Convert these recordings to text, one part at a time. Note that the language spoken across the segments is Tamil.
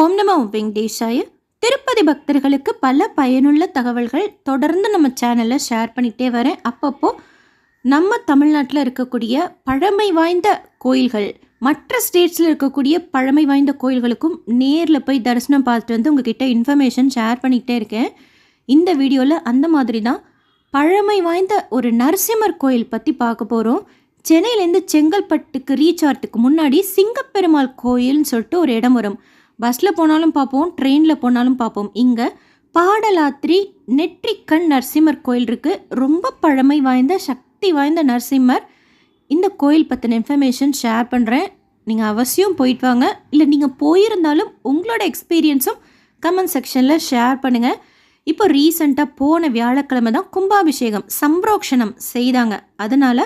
ஓம் நமோ வெங்கடேஷாய. திருப்பதி பக்தர்களுக்கு பல பயனுள்ள தகவல்கள் தொடர்ந்து நம்ம சேனலில் ஷேர் பண்ணிகிட்டே வரேன். அப்பப்போ நம்ம தமிழ்நாட்டில் இருக்கக்கூடிய பழமை வாய்ந்த கோயில்கள் மற்ற ஸ்டேட்ஸில் இருக்கக்கூடிய பழமை வாய்ந்த கோயில்களுக்கும் நேரில் போய் தரிசனம் பார்த்துட்டு வந்து உங்ககிட்ட இன்ஃபர்மேஷன் ஷேர் பண்ணிக்கிட்டே இருக்கேன். இந்த வீடியோவில் அந்த மாதிரி தான் பழமை வாய்ந்த ஒரு நரசிம்மர் கோயில் பற்றி பார்க்க போகிறோம் சென்னையிலேருந்து செங்கல்பட்டுக்கு ரீச் ஆகிறதுக்கு முன்னாடி சிங்கப்பெருமாள் கோயில்னு சொல்லிட்டு ஒரு இடம் வரும். பஸ்ஸில் போனாலும் பார்ப்போம் ட்ரெயினில் போனாலும் பார்ப்போம் இங்கே பாடலாத்திரி நெற்றிக்கண் நரசிம்மர் கோயில் இருக்குது ரொம்ப பழமை வாய்ந்த சக்தி வாய்ந்த நரசிம்மர். இந்த கோயில் பற்றின இன்ஃபர்மேஷன் ஷேர் பண்ணுறேன் நீங்கள் அவசியம் போயிட்டு வாங்க. இல்லை நீங்கள் போயிருந்தாலும் உங்களோட எக்ஸ்பீரியன்ஸும் கமெண்ட் செக்ஷனில் ஷேர் பண்ணுங்கள் இப்போ ரீசண்டாக போன வியாழக்கிழமை தான் கும்பாபிஷேகம் சம்ப்ரோக்ஷணம் செய்தாங்க. அதனால்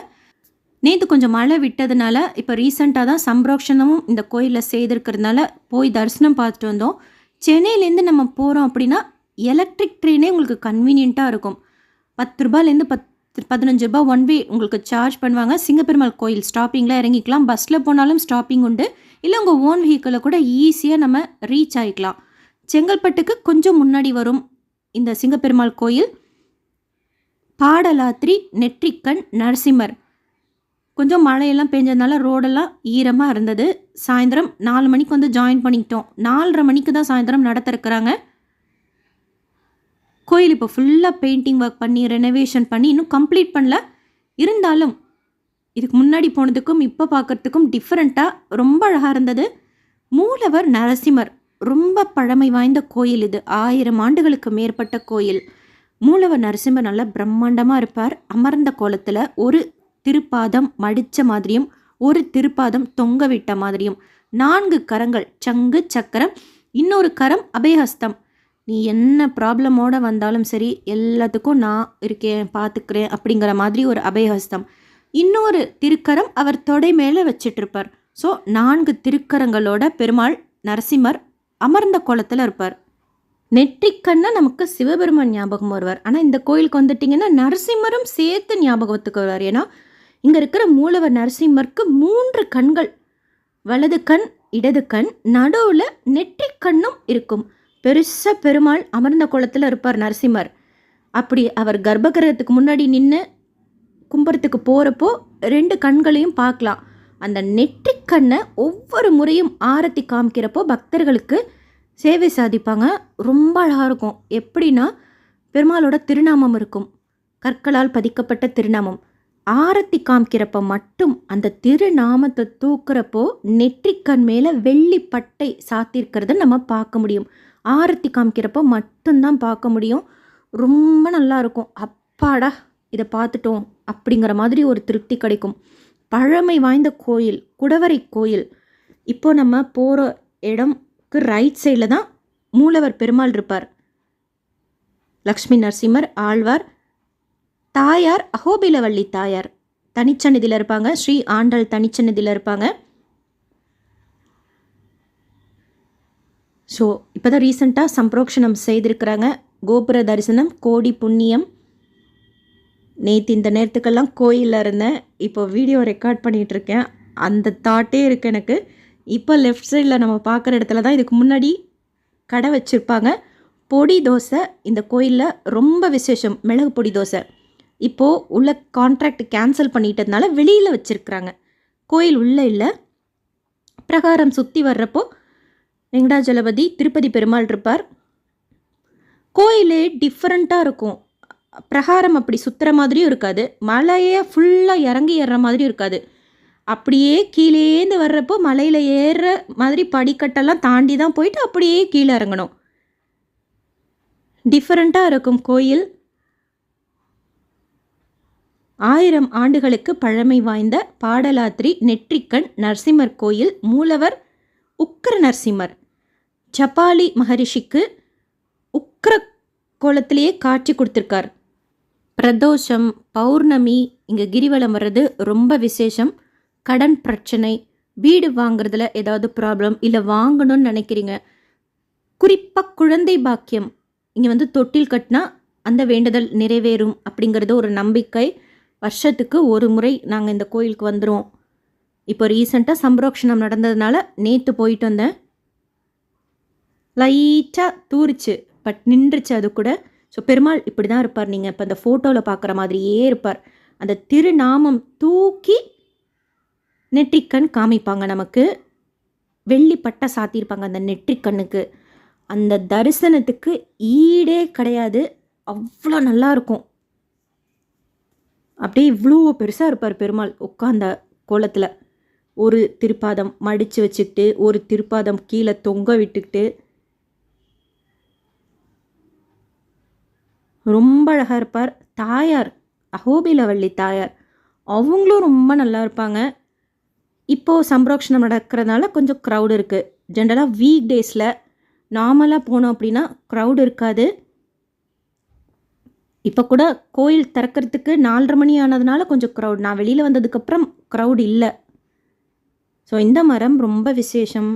நேற்று கொஞ்சம் மழை விட்டதுனால இப்போ ரீசெண்டாக தான் சம்ரோக்ஷணமும் இந்த கோயிலில் செய்திருக்கிறதுனால போய் தரிசனம் பார்த்துட்டு வந்தோம். சென்னையிலேருந்து நம்ம போகிறோம் அப்படின்னா எலக்ட்ரிக் ட்ரெயினே உங்களுக்கு கன்வீனியண்ட்டாக இருக்கும். பத்து ரூபாயிலேருந்து பத் பதினஞ்சு ரூபாய் ஒன் வே உங்களுக்கு சார்ஜ் பண்ணுவாங்க. சிங்கப்பெருமாள் கோயில் ஸ்டாப்பிங்கில் இறங்கிக்கலாம். பஸ்ஸில் போனாலும் ஸ்டாப்பிங் உண்டு. இல்லை உங்கள் ஓன் வெஹிக்கிளில் கூட ஈஸியாக நம்ம ரீச் ஆகிக்கலாம் செங்கல்பட்டுக்கு கொஞ்சம் முன்னாடி வரும் இந்த சிங்கப்பெருமாள் கோயில். பாடலாத்திரி நெற்றிக்கண் நரசிம்மர். கொஞ்சம் மழையெல்லாம் பெஞ்சதுனால ரோடெல்லாம் ஈரமாக இருந்தது. சாயந்தரம் நாலு மணிக்கு வந்து ஜாயின் பண்ணிக்கிட்டோம். நாலரை மணிக்கு தான் சாயந்தரம் நடத்திருக்கிறாங்க. கோயில் இப்போ ஃபுல்லாக பெயிண்டிங் ஒர்க் பண்ணி ரெனோவேஷன் பண்ணி இன்னும் கம்ப்ளீட் பண்ணல. இருந்தாலும் இதுக்கு முன்னாடி போனதுக்கும் இப்போ பார்க்கறதுக்கும் டிஃப்ரெண்ட்டாக ரொம்ப அழகாக இருந்தது. மூலவர் நரசிம்மர் ரொம்ப பழமை வாய்ந்த கோயில் இது. ஆயிரம் ஆண்டுகளுக்கு மேற்பட்ட கோயில். மூலவர் நரசிம்மர் நல்லா பிரம்மாண்டமாக இருப்பார். அமர்ந்த கோலத்தில் ஒரு திருப்பாதம் மடித்த மாதிரியும் ஒரு திருப்பாதம் தொங்க விட்ட மாதிரியும். நான்கு கரங்கள் சங்கு சக்கரம் இன்னொரு கரம் அபயஹஸ்தம். நீ என்ன ப்ராப்ளமோடு வந்தாலும் சரி எல்லாத்துக்கும் நான் இருக்கேன் பார்த்துக்கிறேன் அப்படிங்கிற மாதிரி ஒரு அபயஹஸ்தம். இன்னொரு திருக்கரம் அவர் தொடை மேலே வச்சிட்ருப்பார் ஸோ நான்கு திருக்கரங்களோட பெருமாள் நரசிம்மர் அமர்ந்த கோலத்தில் இருப்பார். நெற்றிக்கண்ணா நமக்கு சிவபெருமான் ஞாபகம் வருவார். ஆனால் இந்த கோயிலுக்கு வந்துட்டிங்கன்னா நரசிம்மரும் சேர்த்து ஞாபகத்துக்கு வருவார். ஏன்னா இங்கே இருக்கிற மூலவர் நரசிம்மருக்கு மூன்று கண்கள். வலது கண் இடது கண் நடுவில் நெற்றிக்கண்ணும் இருக்கும். பெருச பெருமாள் அமர்ந்த குளத்தில் இருப்பார் நரசிம்மர். அப்படி அவர் கர்ப்பகிரகத்துக்கு முன்னாடி நின்று கும்புறத்துக்கு போகிறப்போ ரெண்டு கண்களையும் பார்க்கலாம். அந்த நெற்றிக்கண்ணை ஒவ்வொரு முறையும் ஆரத்தி காமிக்கிறப்போ பக்தர்களுக்கு சேவை சாதிப்பாங்க. ரொம்ப அழகாக இருக்கும். எப்படின்னா பெருமாளோட திருநாமம் இருக்கும். கற்களால் பதிக்கப்பட்ட திருநாமம். ஆரத்தி காமிக்கிறப்ப மட்டும் அந்த திருநாமத்தை தூக்குறப்போ நெற்றிக்கண் மேலே வெள்ளி பட்டை சாத்திருக்கிறத நம்ம பார்க்க முடியும். ஆரத்தி காமிக்கிறப்போ மட்டும்தான் பார்க்க முடியும். ரொம்ப நல்லா இருக்கும். அப்பாடா இதை பார்த்துட்டோம் அப்படிங்கிற மாதிரி ஒரு திருப்தி கிடைக்கும். பழமை வாய்ந்த கோயில் குடவரை கோயில். இப்போ நம்ம போகிற இடம்க்கு ரைட் சைடில் தான் மூலவர் பெருமாள் இருப்பார். லக்ஷ்மி நரசிம்மர் ஆழ்வார் தாயார் அகோபிலவள்ளி தாயார். தனிச்சன்னதியில் இருப்பாங்க. ஸ்ரீ ஆண்டல் தனிச்சன்னதியில் இருப்பாங்க. ஸோ இப்போ தான் ரீசெண்டாக சம்பரோக்ஷணம் செய்திருக்கிறாங்க. கோபுர தரிசனம் கோடி புண்ணியம். நேற்று இந்த நேரத்துக்கெல்லாம் கோயிலில் இருந்தேன். இப்போ வீடியோ ரெக்கார்ட் பண்ணிகிட்ருக்கேன் அந்த தாட்டே இருக்குது எனக்கு. இப்போ லெஃப்ட் சைடில் நம்ம பார்க்குற இடத்துல தான் இதுக்கு முன்னாடி கடை வச்சுருப்பாங்க. பொடி தோசை இந்த கோயிலில் ரொம்ப விசேஷம். மிளகு பொடி தோசை. இப்போது உள்ள கான்ட்ராக்ட் கேன்சல் பண்ணிட்டதுனால வெளியில் வச்சுருக்குறாங்க. கோயில் உள்ளே இல்லை. பிரகாரம் சுற்றி வர்றப்போ வெங்கடாஜலபதி திருப்பதி பெருமாள் இருப்பார். கோயிலே டிஃப்ரெண்ட்டாக இருக்கும். பிரகாரம் அப்படி சுற்றுற மாதிரியும் இருக்காது. மலையே ஃபுல்லாக இறங்கி ஏறுற மாதிரியும் இருக்காது. அப்படியே கீழேந்து வர்றப்போ மலையில் ஏறுற மாதிரி படிக்கட்டெல்லாம் தாண்டி தான் போயிட்டு அப்படியே கீழே இறங்கணும். டிஃப்ரெண்ட்டாக இருக்கும் கோயில். ஆயிரம் ஆண்டுகளுக்கு பழமை வாய்ந்த பாடலாத்திரி நெற்றிக்கண் நரசிம்மர் கோயில் மூலவர் உக்ர நரசிம்மர். ஜப்பாலி மகரிஷிக்கு உக்ர கோலத்திலேயே காட்சி கொடுத்துருக்கார். பிரதோஷம் பௌர்ணமி இங்கே கிரிவலம் வர்றது ரொம்ப விசேஷம். கடன் பிரச்சனை வீடு வாங்குறதுல ஏதாவது ப்ராப்ளம் இல்லை வாங்கணும்னு நினைக்கிறீங்க. குறிப்பாக குழந்தை பாக்கியம். இங்கே வந்து தொட்டில் கட்டினா அந்த வேண்டுதல் நிறைவேறும் அப்படிங்கிறது ஒரு நம்பிக்கை. வருஷத்துக்கு ஒரு முறை நாங்கள் இந்த கோயிலுக்கு வந்துடுவோம் இப்போ ரீசெண்டாக சம்பரோக்ஷணம் நடந்ததுனால நேற்று போயிட்டு வந்தேன். லைட்டாக தூரிச்சு பட் நின்றுச்சு அது கூட. ஸோ பெருமாள் இப்படி தான் இருப்பார். நீங்கள் இப்போ அந்த ஃபோட்டோவில் பார்க்குற மாதிரியே இருப்பார். அந்த திருநாமம் தூக்கி நெற்றிக்கண் காமிப்பாங்க நமக்கு. வெள்ளி பட்டை சாத்தியிருப்பாங்க அந்த நெற்றிக்கண்ணுக்கு. அந்த தரிசனத்துக்கு ஈடே கிடையாது. அவ்வளோ நல்லா இருக்கும். அப்படியே இவ்வளோ பெருசாக இருப்பார் பெருமாள் உட்காந்த கோலத்தில். ஒரு திருப்பாதம் மடித்து வச்சுக்கிட்டு ஒரு திருப்பாதம் கீழே தொங்க விட்டுக்கிட்டு. ரொம்ப அழகாக இருப்பார். தாயார் அகோபிலவள்ளி தாயார். அவங்களும் ரொம்ப நல்லா இருப்பாங்க. இப்போது சம்ரோக்ஷணம் நடக்கிறதுனால கொஞ்சம் க்ரௌடு இருக்குது ஜென்ரலாக வீக் டேஸில் நார்மலாக போனோம் அப்படின்னா க்ரௌடு இருக்காது. இப்போ கூட கோயில் திறக்கிறதுக்கு நாலரை மணி ஆனதுனால கொஞ்சம் க்ரௌட் நான் வெளியில் வந்ததுக்கப்புறம் க்ரௌட் இல்லை. ஸோ இந்த மரம் ரொம்ப விசேஷம்.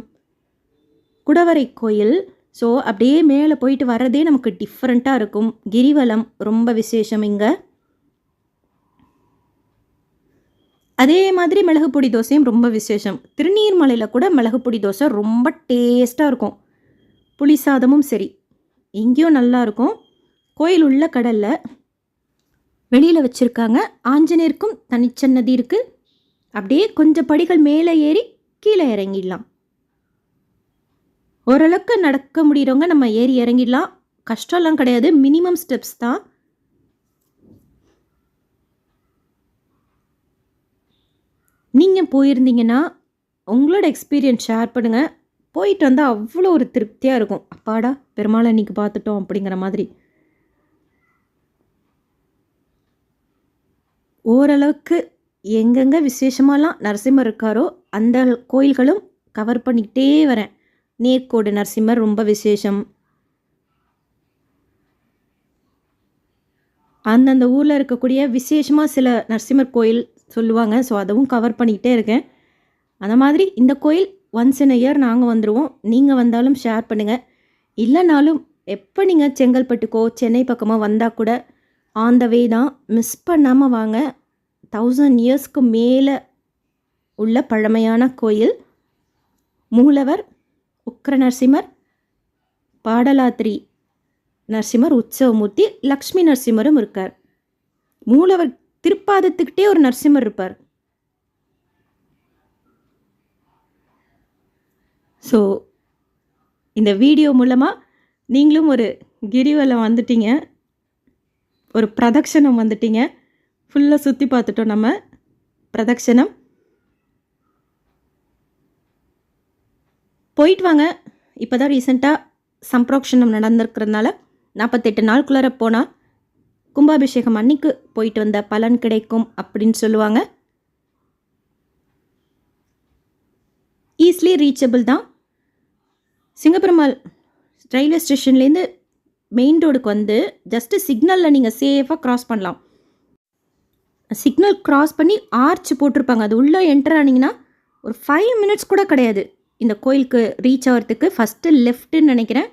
குடவரை கோயில். ஸோ அப்படியே மேலே போயிட்டு வர்றதே நமக்கு டிஃப்ரெண்ட்டாக இருக்கும். கிரிவலம் ரொம்ப விசேஷம் இங்கே. அதே மாதிரி மிளகு பொடி தோசையும் ரொம்ப விசேஷம். திருநீர்மலையில் கூட மிளகு பொடி தோசை ரொம்ப டேஸ்ட்டாக இருக்கும். புளி சாதமும் சரி. இங்கேயும் நல்லா இருக்கும். கோயில் உள்ள கடலில் வெளியில் வச்சுருக்காங்க. ஆஞ்சநேயருக்கும் தனிச்சன்னதி இருக்குது அப்படியே கொஞ்சம் படிகள் மேலே ஏறி கீழே இறங்கிடலாம். ஓரளவுக்கு நடக்க முடியறவங்க நம்ம ஏறி இறங்கிடலாம். கஷ்டம்லாம் கிடையாது. மினிமம் ஸ்டெப்ஸ் தான். நீங்கள் போயிருந்தீங்கன்னா உங்களோட எக்ஸ்பீரியன்ஸ் ஷேர் பண்ணுங்கள் போயிட்டு வந்தால் அவ்வளோ ஒரு திருப்தியாக இருக்கும். அப்பாடா பெருமாளை இன்றைக்கி பார்த்துட்டோம் அப்படிங்கிற மாதிரி. ஓரளவுக்கு எங்கெங்கே விசேஷமாலாம் நரசிம்மர் இருக்காரோ அந்த கோயில்களும் கவர் பண்ணிக்கிட்டே வரேன். நேர்கோடு நரசிம்மர் ரொம்ப விசேஷம். அந்தந்த ஊரில் இருக்கக்கூடிய விசேஷமாக சில நரசிம்மர் கோயில் சொல்லுவாங்க. ஸோ அதுவும் கவர் பண்ணிக்கிட்டே இருக்கேன். அந்த மாதிரி இந்த கோயில் ஒன்ஸ் இன் இயர் நாங்கள் வந்துடுவோம் நீங்கள் வந்தாலும் ஷேர் பண்ணுங்கள் இல்லைனாலும் எப்போ நீங்கள் செங்கல்பட்டுக்கோ சென்னை பக்கமாக வந்தால் கூட ஆன் த வே தான் மிஸ் பண்ணாமல் வாங்க. தௌசண்ட் இயர்ஸ்க்கு மேலே உள்ள பழமையான கோயில். மூலவர் உக்ர நரசிம்மர் பாடலாத்திரி நரசிம்மர் உற்சவமூர்த்தி லக்ஷ்மி நரசிம்மரும் இருக்கார். மூலவர் திருப்பாதத்துக்கிட்டே ஒரு நரசிம்மர் இருப்பார். ஸோ இந்த வீடியோ மூலமாக நீங்களும் ஒரு கிரிவலம் வந்துட்டீங்க. ஒரு பிரதட்சணம் வந்துட்டீங்க. ஃபுல்லாக சுற்றி பார்த்துட்டோம் நம்ம. பிரதட்சணம் போயிட்டு வாங்க. இப்போ தான் ரீசெண்டாக சம்பிரோக்ஷணம் நடந்திருக்கிறதுனால நாற்பத்தெட்டு நாளுக்குள்ளார போனால் கும்பாபிஷேகம் அன்னைக்கு போயிட்டு வந்த பலன் கிடைக்கும் அப்படின்னு சொல்லுவாங்க. ஈஸிலி ரீச்சபிள் தான். சிங்கப்பெருமாள் ரயில்வே ஸ்டேஷன்லேருந்து மெயின் ரோடுக்கு வந்து ஜஸ்ட்டு சிக்னலில் நீங்கள் சேஃபாக க்ராஸ் பண்ணலாம். சிக்னல் க்ராஸ் பண்ணி ஆர்ச் போட்டிருப்பாங்க. அது உள்ளே என்டர் ஆனீங்கன்னா ஒரு ஃபைவ் மினிட்ஸ் கூட கிடையாது. இந்த கோயிலுக்கு ரீச் ஆகிறதுக்கு ஃபஸ்ட்டு லெஃப்ட்டுன்னு நினைக்கிறேன்.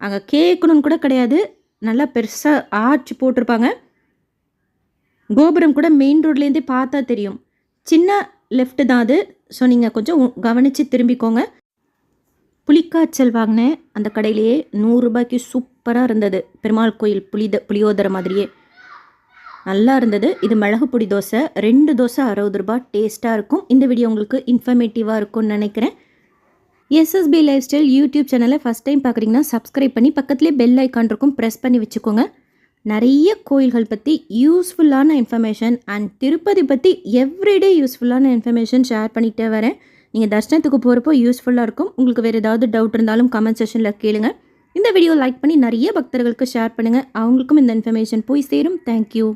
அங்கே கேட்கணுன்னு கூட கிடையாது. நல்லா பெருசாக ஆர்ச் போட்டிருப்பாங்க. கோபுரம் கூட மெயின் ரோட்லேருந்தே பார்த்தா தெரியும். சின்ன லெஃப்ட்டு தான் அது. ஸோ நீங்கள் கொஞ்சம் கவனித்து திரும்பிக்கோங்க. புளிக்காய்ச்சல் வாங்கினேன். அந்த கடையிலேயே நூறுரூபாய்க்கு சூப்பராக இருந்தது. பெருமாள் கோயில் புளித புளியோதரை மாதிரியே. நல்லா இருந்தது. இது மிளகு பொடி தோசை. ரெண்டு தோசை அறுபது ரூபாய். டேஸ்ட்டாக இருக்கும். இந்த வீடியோ உங்களுக்கு இன்ஃபர்மேட்டிவாக இருக்கும்னு நினைக்கிறேன். எஸ்எஸ்பி லைஃப் ஸ்டைல் யூடியூப் சேனலை ஃபஸ்ட் டைம் பார்க்குறீங்கன்னா சப்ஸ்கிரைப் பண்ணி பக்கத்துலேயே பெல் ஐக்கான் இருக்கும். ப்ரெஸ் பண்ணி வச்சுக்கோங்க. நிறைய கோயில்கள் பற்றி யூஸ்ஃபுல்லான இன்ஃபர்மேஷன் அண்ட் திருப்பதி பற்றி எவ்ரிடே யூஸ்ஃபுல்லான இன்ஃபர்மேஷன் ஷேர் பண்ணிகிட்டே வரேன். நீங்கள் தர்ஷனத்துக்கு போகிறப்போ யூஸ்ஃபுல்லாக இருக்கும். உங்களுக்கு வேறு ஏதாவது டவுட் இருந்தாலும் கமெண்ட் செஷனில் கேளுங்கள் இந்த வீடியோ லைக் பண்ணி நிறைய பக்தர்களுக்கு ஷேர் பண்ணுங்கள் அவங்களுக்கும் இந்த இன்ஃபர்மேஷன் போய் சேரும். தேங்க்யூ